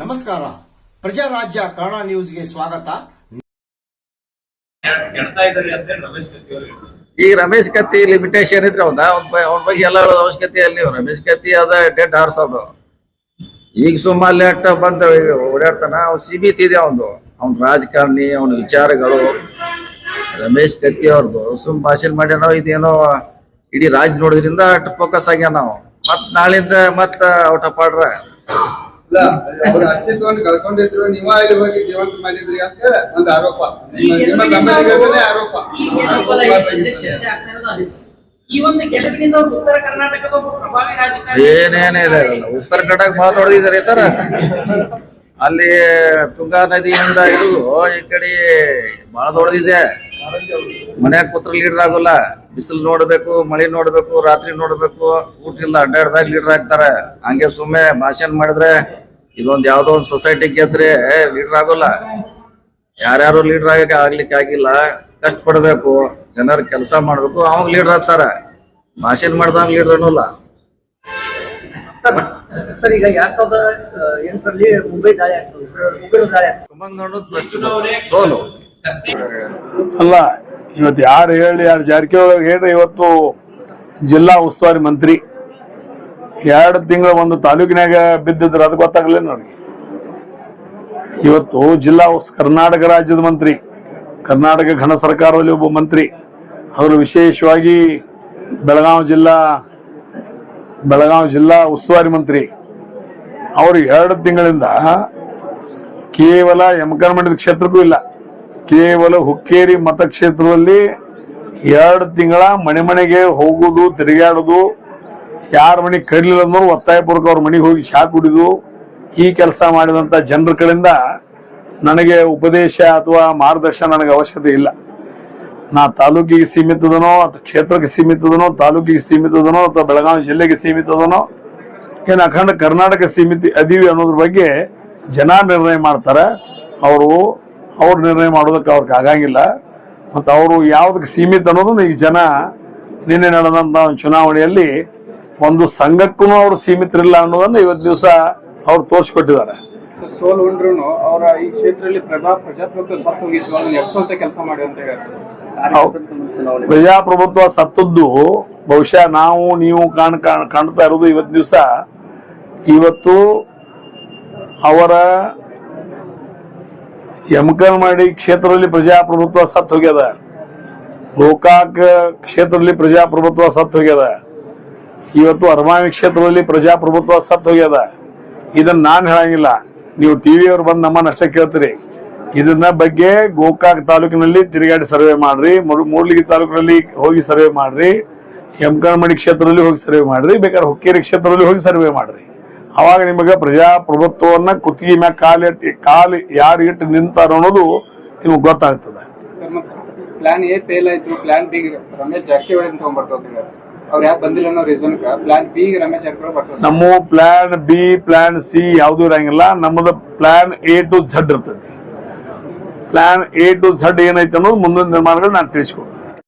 ನಮಸ್ಕಾರ. ಪ್ರಜಾರಾಜ್ಯ ಕನ್ನಡ ನ್ಯೂಸ್ಗೆ ಸ್ವಾಗತ. ಈ ಇದ್ದಾರೆ ಅಂತ ರಮೇಶ್ ಕತ್ತಿ ಅವರು ಈಗ ರಮೇಶ್ ಕತ್ತಿ ಲಿಮಿಟೇಷನ್ ಇದ್ರೆ ಅವ್ನ ಅವ್ನ ಬಗ್ಗೆ ಎಲ್ಲ ಹೇಳೋದು ಅವಶ್ಯಕತೆ ಅಲ್ಲಿ ರಮೇಶ್ ಕತ್ತಿ ಅದ ಡೆಡ್ ಹಾರಿಸೋದು ಈಗ ಸುಮ್ಮನೆ ಲೇಟ್ ಬಂದ ಓಡಾಡ್ತಾನ. ಅವ್ನು ಸೀಮಿತ ಇದೆ ಅವನು ಅವ್ನ ರಾಜಕಾರಣಿ ಅವನ ವಿಚಾರಗಳು. ರಮೇಶ್ ಕತ್ತಿ ಅವ್ರದ್ದು ಸುಮ್ ಭಾಷಣ ಮಾಡ್ಯಾನೋ ಇದೇನೋ ಇಡೀ ರಾಜ್ಯ ನೋಡಿದ್ರಿಂದ ಅಷ್ಟು ಫೋಕಸ್ ಆಗ್ಯಾನ ನಾವು. ಮತ್ ನಾಳಿಂದ ಮತ್ತ ಔಟ್ ಆಫ್ ಇಲ್ಲ ಅವ್ರ ಅಸ್ತಿತ್ವವನ್ನು ಕಳ್ಕೊಂಡಿದ್ರು ನೀವ ಇಲ್ಲಿ ಹೋಗಿ ಜೀವಂತ ಮಾಡಿದ್ರಿ ಅಂತ ಹೇಳಿ ಒಂದು ಆರೋಪ. ನಿಮ್ಮ ನಿಮ್ಮ ಬೆಂಬಲಿಗರದೇ ಆರೋಪ. ಈ ಗೆಲುವಲ್ಲ ಈ ಚರ್ಚೆ ಆಗ್ತಾ ಇರೋದು ಈ ಒಂದು ಗೆಲುವಿನಿಂದ ಉತ್ತರ ಕರ್ನಾಟಕ ಒಬ್ಬ ಪ್ರಭಾವಿ ರಾಜಕಾರಣಿ ಏನೇನೇ ಇಲ್ಲ ಉತ್ತರ ಕನ್ನಡ ಬಹಳ ದೊಡ್ಡದಿದ್ದಾರೆ ಸರ್ ಅಲ್ಲಿ ತುಂಗಾ ನದಿಯಿಂದ ಹಿಡಿದು ಈ ಕಡೆ ಬಹಳ ದೊಡ್ಡದಿದೆ. ಮನ್ಯಾಗ ಕೂತ್ರ ಲೀಡರ್ ಆಗೋಲ್ಲ. ಬಿಸಿಲು ನೋಡ್ಬೇಕು ಮಳೆ ನೋಡ್ಬೇಕು ರಾತ್ರಿ ನೋಡ್ಬೇಕು. ಊಟ ಇಲ್ಲ ಅಡ್ಡಾಡ್ದಾಗ ಲೀಡರ್ ಆಗ್ತಾರೆ. ಹಂಗೆ ಸುಮ್ಮನೆ ಭಾಷಣ ಮಾಡಿದ್ರೆ ಇದೊಂದ್ ಯಾವ್ದೋ ಒಂದ್ ಸೊಸೈಟಿ ಗೆದ್ರೆ ಲೀಡರ್ ಆಗೋಲ್ಲ. ಯಾರ್ಯಾರು ಲೀಡರ್ ಆಗಕ್ಕೆ ಆಗ್ಲಿಕ್ಕೆ ಆಗಿಲ್ಲ ಕಷ್ಟ ಪಡ್ಬೇಕು ಜನರ ಕೆಲಸ ಮಾಡ್ಬೇಕು ಅವಾಗ ಲೀಡರ್ ಆಗ್ತಾರ. ಭಾಷಣ ಮಾಡ್ದಂಗ ಲೀಡರ್ ಅನ್ನೋಲ್ಲ. ಸರ್ ಈಗ ಎರಡ್ ಸಾವಿರದ ಎಂಟರಲ್ಲಿ ಮುಂಬೈ ದಾಳಿ ಆಗ್ತದೆ. ಮುಂಬೈ ದಾಳಿ ಸೋಲು. ಅಲ್ಲ, ಇವತ್ತು ಯಾರು ಹೇಳಿ, ಯಾರು ಜಾರಕಿಹೊಳಿ ಹೇಳ್ರಿ, ಇವತ್ತು ಜಿಲ್ಲಾ ಉಸ್ತುವಾರಿ ಮಂತ್ರಿ. ಎರಡು ತಿಂಗಳ ಒಂದು ತಾಲೂಕಿನಾಗ ಬಿದ್ದಿದ್ರು ಅದು ಗೊತ್ತಾಗ್ಲಿಲ್ಲ ನೋಡಿ ಇವತ್ತು ಜಿಲ್ಲಾ ಕರ್ನಾಟಕ ರಾಜ್ಯದ ಮಂತ್ರಿ, ಕರ್ನಾಟಕ ಘನ ಸರ್ಕಾರದಲ್ಲಿ ಒಬ್ಬ ಮಂತ್ರಿ. ಅವರು ವಿಶೇಷವಾಗಿ ಬೆಳಗಾವಿ ಜಿಲ್ಲಾ ಬೆಳಗಾವಿ ಜಿಲ್ಲಾ ಉಸ್ತುವಾರಿ ಮಂತ್ರಿ. ಅವರು ಎರಡು ತಿಂಗಳಿಂದ ಕೇವಲ ಯಮಕರ್ಮಂಡಲ ಕ್ಷೇತ್ರಕ್ಕೂ ಇಲ್ಲ. ಕೇವಲ ಹುಕ್ಕೇರಿ ಮತಕ್ಷೇತ್ರದಲ್ಲಿ ಎರಡು ತಿಂಗಳ ಮನೆ ಮನೆಗೆ ಹೋಗುದು ತಿರುಗಾಡುದು ಯಾರ ಮನೆಗೆ ಅಂದ್ರೆ ಒತ್ತಾಯ ಒತ್ತಾಯಪೂರ್ವಕ ಅವ್ರ ಮನೆಗೆ ಹೋಗಿ ಶಾ ಕುಡಿದು ಈ ಕೆಲಸ ಮಾಡಿದಂತ ಜನರ ಕಡೆಯಿಂದ ನನಗೆ ಉಪದೇಶ ಅಥವಾ ಮಾರ್ಗದರ್ಶನ ನನಗೆ ಅವಶ್ಯಕತೆ ಇಲ್ಲ. ನಾ ತಾಲೂಕಿಗೆ ಸೀಮಿತದನೋ ಅಥವಾ ಕ್ಷೇತ್ರಕ್ಕೆ ಸೀಮಿತದನೋ, ತಾಲೂಕಿಗೆ ಸೀಮಿತದನೋ ಅಥವಾ ಬೆಳಗಾವಿ ಜಿಲ್ಲೆಗೆ ಸೀಮಿತದನೋ, ಏನು ಅಖಂಡ ಕರ್ನಾಟಕ ಸೀಮಿತ ಅದೀವಿ ಅನ್ನೋದ್ರ ಬಗ್ಗೆ ಜನ ನಿರ್ಣಯ ಮಾಡ್ತಾರೆ. ಅವರು ಅವ್ರು ನಿರ್ಣಯ ಮಾಡೋದಕ್ಕೆ ಅವ್ರಿಗೆ ಆಗಂಗಿಲ್ಲ. ಮತ್ತು ಅವರು ಯಾವುದಕ್ಕೆ ಸೀಮಿತ ಅನ್ನೋದು ಈಗ ಜನ ನಿನ್ನೆ ನಡೆದಂತ ಒಂದು ಚುನಾವಣೆಯಲ್ಲಿ ಒಂದು ಸಂಘಕ್ಕೂ ಅವರು ಸೀಮಿತರಿಲ್ಲ ಅನ್ನೋದನ್ನ ಇವತ್ತು ದಿವಸ ಅವ್ರು ತೋರಿಸ್ಕೊಟ್ಟಿದ್ದಾರೆ. ಸರ್ ಸೋಲ್ ಉಂಡ್ರು ಅವರ ಈ ಕ್ಷೇತ್ರದಲ್ಲಿ ಪ್ರಜಾ ಪ್ರಜಾಪ್ರಭುತ್ವ ಸತ್ತು ಹೋಗಿತ್ತು ಅದನ್ನ ಎಪ್ಸೋಂತ ಕೆಲಸ ಮಾಡಿ ಅಂತ ಹೇಳ್ತಾರೆ ಪ್ರಜಾಪ್ರಭುತ್ವ ಸತ್ತದ್ದು ಬಹುಶಃ ನಾವು ನೀವು ಕಾಣ್ ಕಾಣ್- ಕಾಣ್ತಾ ಇರೋದು ಇವತ್ತು ದಿವಸ. ಇವತ್ತು ಅವರ ಯಮಕನಮಡಿ ಕ್ಷೇತ್ರದಲ್ಲಿ ಪ್ರಜಾಪ್ರಭುತ್ವ ಸತ್ತು ಹೋಗ್ಯದ. ಗೋಕಾಕ್ ಕ್ಷೇತ್ರದಲ್ಲಿ ಪ್ರಜಾಪ್ರಭುತ್ವ ಸತ್ತು ಹೋಗ್ಯದ. ಇವತ್ತು ಅರಮಾವಿ ಕ್ಷೇತ್ರದಲ್ಲಿ ಪ್ರಜಾಪ್ರಭುತ್ವ ಸತ್ತು ಹೋಗ್ಯದ. ಇದನ್ನ ನಾನು ಹೇಳಂಗಿಲ್ಲ. ನೀವು ಟಿವಿ ಅವ್ರು ಬಂದು ನಮ್ಮನ್ನ ಅಷ್ಟೇ ಕೇಳ್ತೀರಿ. ಇದನ್ನ ಬಗ್ಗೆ ಗೋಕಾಕ್ ತಾಲೂಕಿನಲ್ಲಿ ತಿರುಗಾಡಿ ಸರ್ವೆ ಮಾಡ್ರಿ. ಮೂಡ್ಲಿಗಿ ತಾಲೂಕಿನಲ್ಲಿ ಹೋಗಿ ಸರ್ವೆ ಮಾಡ್ರಿ. ಯಮಕನಮಡಿ ಕ್ಷೇತ್ರದಲ್ಲಿ ಹೋಗಿ ಸರ್ವೆ ಮಾಡ್ರಿ. ಬೇಕಾದ್ರೆ ಹುಕ್ಕೇರಿ ಕ್ಷೇತ್ರದಲ್ಲಿ ಹೋಗಿ ಸರ್ವೆ ಮಾಡ್ರಿ. ಅವಾಗ ನಿಮಗೆ ಪ್ರಜಾಪ್ರಭುತ್ವವನ್ನ ಕುತ್ತಿಗೆ ಮ್ಯಾಗ ಕಾಲಿಟ್ಟು ಕಾಲು ಯಾರು ಇಟ್ಟು ನಿಂತಾರ ಅನ್ನೋದು ನಿಮ್ಗೆ ಗೊತ್ತಾಗ್ತದೆ. ಪ್ಲಾನ್ ಎ ಫೇಲ್ ಆಯ್ತು ಪ್ಲಾನ್ ಬಿ ರಮೇಶ್ ಜಾರಕಿಹೊಳಿ ಅಂತ ತಗೊಂಡ್ಬರ್ತಾರೆ ಅವ್ರು ಯಾಕೆ ಬಂದಿಲ್ಲ ಅನ್ನೋ reason plan B Ramesh Jarkiholi ಬರ್ತದೆ ನಮ್ಮ ಪ್ಲಾನ್ ಬಿ ಪ್ಲಾನ್ ಸಿ ಯಾವ್ದು ಇರಂಗಿಲ್ಲ ನಮ್ಮದು ಪ್ಲಾನ್ ಎ ಟು ಝಡ್ ಇರ್ತದೆ. ಪ್ಲಾನ್ ಎ ಟು ಝಡ್ ಏನೈತೆ ಅನ್ನೋದು ಮುಂದಿನ ನಿರ್ಮಾಣಗಳು ನಾನು ತಿಳಿಸ್ಕೊಡ್ತೀನಿ.